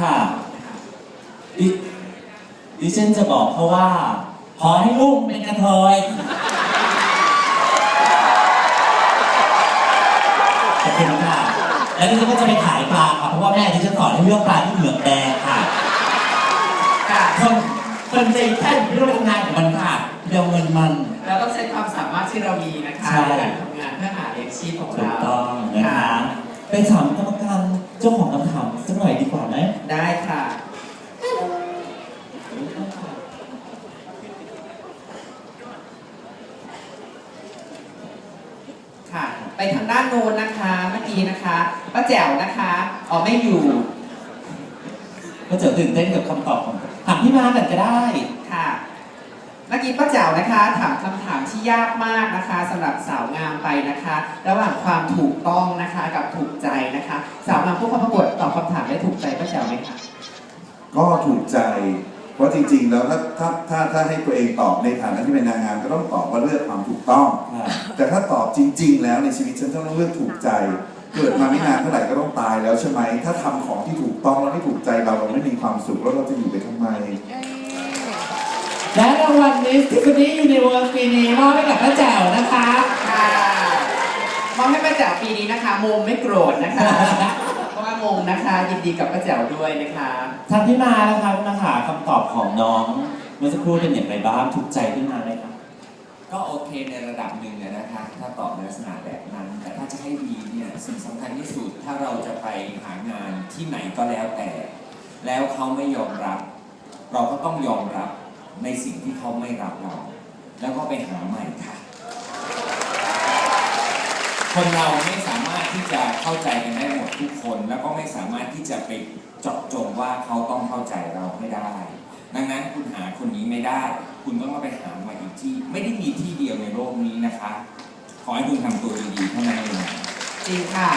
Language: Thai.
ค่ะดิดิฉันจะบอกเขาว่า ขอให้ลูกเป็นกระเทยขอบคุณค่ะ แล้วดิฉันก็จะไปขายปลาค่ะ เพราะว่าแม่ดิฉันสอนให้เลือกปลาที่เหลืองแดงค่ะค่ะคนคนใจแค่เรื่องทำงานของมันค่ะเดี๋ยวเงินมัน เราต้องใช้ความสามารถที่เรามีนะคะใช่ในการทำงานเพื่อหาเลี้ยงชีพของถูกเราต้องนะคะไปถามกรรมการเจ้าของคำถามสักหน่อยดีกว่าไหม ได้ค่ะ ค่ะ ไปทางด้านโน้นนะคะเมื่อกี้นะคะป้าแจ๋วนะคะอ๋อไม่อยู่ก็จะตื่นเต้นกับคำตอบของถามพี่มากันก็ได้ค่ะเมื่อกี้ป้าแจ๋วนะคะถามคำถามที่ยากมากนะคะสำหรับสาวงามไปนะคะ ระหว่างความถูกต้องนะคะกับถูกใจนะคะ สาวงามผู้เข้าประกวดตอบคำถามได้ถูกใจป้าแจ๋วไหมคะก็ถูกใจ เพราะจริง ๆ แล้วถ้าถ้าถ้าถ้าให้ตัวเองตอบในฐานะที่เป็นนางงามก็ต้องตอบว่าเลือกความถูกต้องค่ะแต่ถ้าตอบจริง ๆ แล้วในชีวิตฉันต้องเลือกถูกใจ เกิดมาไม่นานเท่าไหร่ก็ต้องตายแล้วใช่ไหม ถ้าทำของที่ถูกต้องแล้วไม่ถูกใจเราเราไม่มีความสุขแล้วเราจะอยู่ไปทำไมและรางวัลมิสทิฟฟานี่ยูนิเวิร์สปีนี้มอบให้กับป้าแจ๋วนะคะค่ะมองให้ป้าแจ๋วปีนี้นะคะโมงไม่โกรธนะคะ เพราะว่าโมงนะคะ ยินดีกับป้าแจ๋วด้วยนะคะทางพี่มานะคะคุณมาหาคำตอบของน้องเมื่อสักครู่เป็นอย่างไรบ้างถูกใจพี่มาไหมครับ ก็โอเคในระดับหนึ่งอะนะคะ ถ้าตอบในลักษณะแบบนั้น แต่ถ้าจะให้ดีเนี่ยสิ่งสำคัญที่สุดถ้าเราจะไปหางานที่ไหนก็แล้วแต่ แล้วเขาไม่ยอมรับ เราก็ต้องยอมรับในสิ่งที่เขาไม่รับเรา แล้วก็ไปหาใหม่ค่ะ คนเราไม่สามารถที่จะเข้าใจกันได้หมด ทุกคนแล้วก็ไม่สามารถที่จะไปเจาะจงว่าเขาต้องเข้าใจเราให้ได้ ดังนั้นคุณหาคนนี้ไม่ได้ คุณต้องไปหามาอีกที่ ไม่ได้มีที่เดียวในโลกนี้นะคะ ขอให้คุณทำตัวดีๆเท่านั้นเองจริงค่ะ